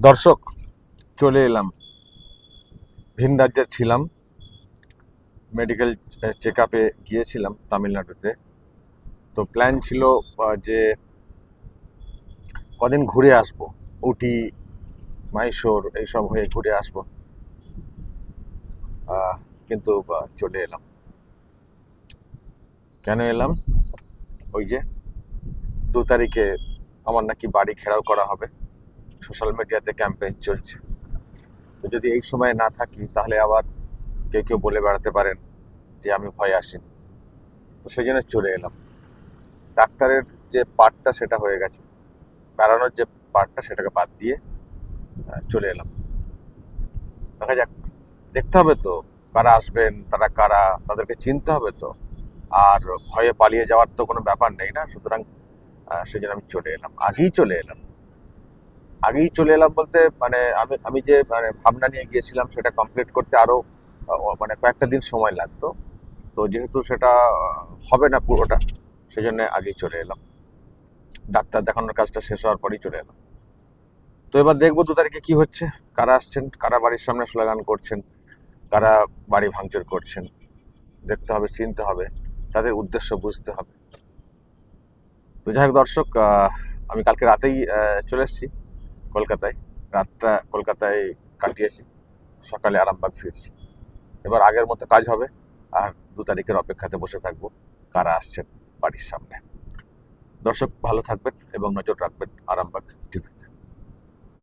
দর্শক, চলে এলাম। ভিন রাজ্যে ছিলাম। মেডিকেল চেক আপে গিয়েছিলাম তামিলনাড়ুতে। তো প্ল্যান ছিল যে কদিন ঘুরে আসব। উটি, মাইশোর এইসব হয়ে ঘুরে আসব। কিন্তু চলে এলাম। কেন এলাম? ওই যে দু তারিখে আমার নাকি বাড়ি ঘেরাও করা হবে। সোশ্যাল মিডিয়াতে ক্যাম্পেইন চলছে। তো যদি এই সময় না থাকি, তাহলে আবার কেউ কেউ বলে বেড়াতে পারেন যে আমি ভয় আসিনি। তো সেই জন্য চলে এলাম। ডাক্তারের যে পার্টটা সেটা হয়ে গেছে। বেড়ানোর যে পার্টটা সেটাকে বাদ দিয়ে চলে এলাম। দেখা যাক, দেখতে হবে তো কারা আসবেন, তারা কারা, তাদেরকে চিনতে হবে তো। আর ভয়ে পালিয়ে যাওয়ার তো কোনো ব্যাপার নেই না। সুতরাং সেই জন্য আমি চলে এলাম। আগেই চলে এলাম। আগেই চলে এলাম বলতে মানে আমি আমি যে মানে ভাবনা নিয়ে গিয়েছিলাম সেটা কমপ্লিট করতে আরও আহ, মানে কয়েকটা দিন সময় লাগতো। তো যেহেতু সেটা হবে না পুরোটা সেই জন্য আগেই চলে এলাম। ডাক্তার দেখানোর কাজটা শেষ হওয়ার পরেই চলে এলাম। তো এবার দেখব দু তারিখে কি হচ্ছে কারা আসছেন কারা বাড়ির সামনে স্লোগান করছেন কারা বাড়ি ভাঙচুর করছেন। দেখতে হবে চিনতে হবে তাদের উদ্দেশ্য বুঝতে হবে। তো যাই হোক দর্শক আমি কালকে রাতেই চলে এসেছি। কলকাতায়, রাতটা কলকাতায় কাটিয়েছি, সকালে আরামবাগ ফিরছি। এবার আগের মতো কাজ হবে, আর দু তারিখের অপেক্ষাতে বসে থাকব, কারা আসছেন বাড়ির সামনে। দর্শক, ভালো থাকবেন এবং নজর রাখবেন আরামবাগ টিভিতে।